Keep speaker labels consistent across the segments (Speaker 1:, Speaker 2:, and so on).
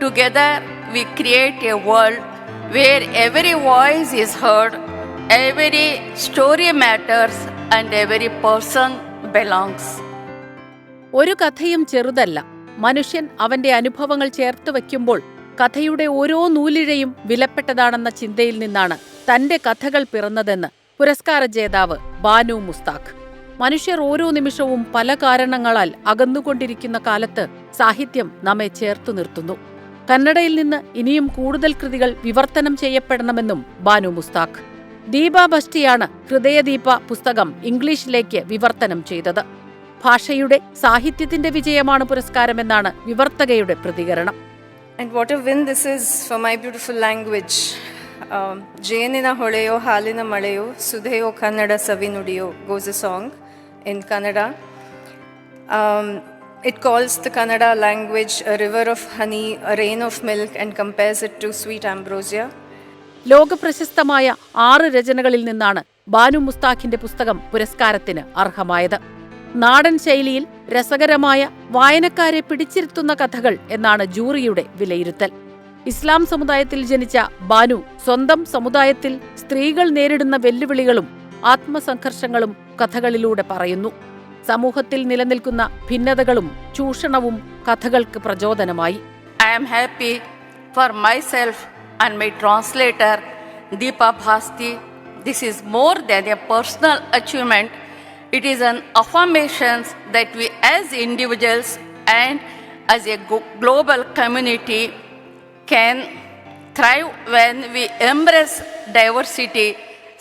Speaker 1: Together, we create a world where every voice is heard, every story matters, and every person belongs.
Speaker 2: ഒരു കഥയും ചെറുതല്ല. മനുഷ്യൻ അവന്റെ അനുഭവങ്ങൾ ചേർത്ത് വയ്ക്കുമ്പോൾ കഥയുടെ ഓരോ നൂലിഴയും വിലപ്പെട്ടതാണെന്ന ചിന്തയിൽ നിന്നാണ് തന്റെ കഥകൾ പിറന്നതെന്ന് പുരസ്കാര ജേതാവ് ബാനു മുസ്താഖ്. മനുഷ്യർ ഓരോ നിമിഷവും പല കാരണങ്ങളാൽ അകന്നുകൊണ്ടിരിക്കുന്ന കാലത്ത് സാഹിത്യം നമ്മെ ചേർത്തു നിർത്തുന്നു. കന്നഡയിൽ നിന്ന് ഇനിയും കൂടുതൽ കൃതികൾ വിവർത്തനം ചെയ്യപ്പെടണമെന്നും ബാനു മുസ്താഖ് ദീപ ബസ്റ്റിയാണ് ഹൃദയദീപ പുസ്തകം ഇംഗ്ലീഷിലേക്ക് വിവർത്തനം ചെയ്തത് ഭാഷയുടെ സാഹിത്യത്തിന്റെ വിജയമാണ് പുരസ്കാരമെന്നാണ് വിവർത്തകയുടെ പ്രതികരണം
Speaker 3: And what a win this is for my beautiful language. Um, ಜೇನಿನ ಹೊಳೆಯೋ ಹಾಲಿನ ಮಳೆಯೋ ಸುಧೆಯೋ ಕನ್ನಡ ಸವಿ ನುಡಿಯೋ goes a song in Kannada. Um, it calls the Kannada language a river of honey, a rain of milk, and compares it to sweet ambrosia.
Speaker 2: ലോകപ്രശസ്തമായ ആറ് രചനകളിൽ നിന്നാണ് ബാനു മുസ്താഖിന്റെ പുസ്തകം പുരസ്കാരത്തിന് അർഹമായത്. നാടൻ ശൈലിയിൽ രസകരമായ വായനക്കാരെ പിടിച്ചിരുത്തുന്ന കഥകൾ എന്നാണ് ജൂറിയുടെ വിലയിരുത്തൽ. ഇസ്ലാം സമുദായത്തിൽ ജനിച്ച ബാനു സ്വന്തം സമുദായത്തിൽ സ്ത്രീകൾ നേരിടുന്ന വെല്ലുവിളികളും ആത്മസംഘർഷങ്ങളും കഥകളിലൂടെ പറയുന്നു. സമൂഹത്തിൽ നിലനിൽക്കുന്ന ഭിന്നതകളും ചൂഷണവും കഥകൾക്ക് പ്രചോദനമായി.
Speaker 1: I am happy for myself and my translator Deepa Bhasthi this is more than a personal achievement it is an affirmations that we as individuals and as a global community can thrive when we embrace diversity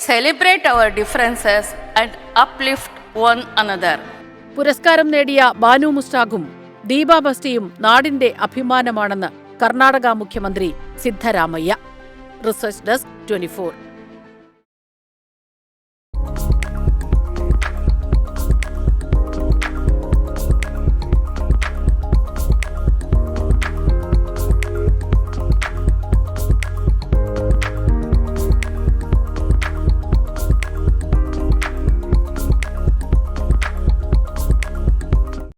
Speaker 1: celebrate our differences and uplift one another
Speaker 2: പുരസ്കാരം നേടിയ ബാനു മുസ്താഖും ദീപ ബസ്റ്റിയും നാടിന്റെ അഭിമാനമാണെന്ന് കർണാടക മുഖ്യമന്ത്രി Siddaramaiah. Research desk twenty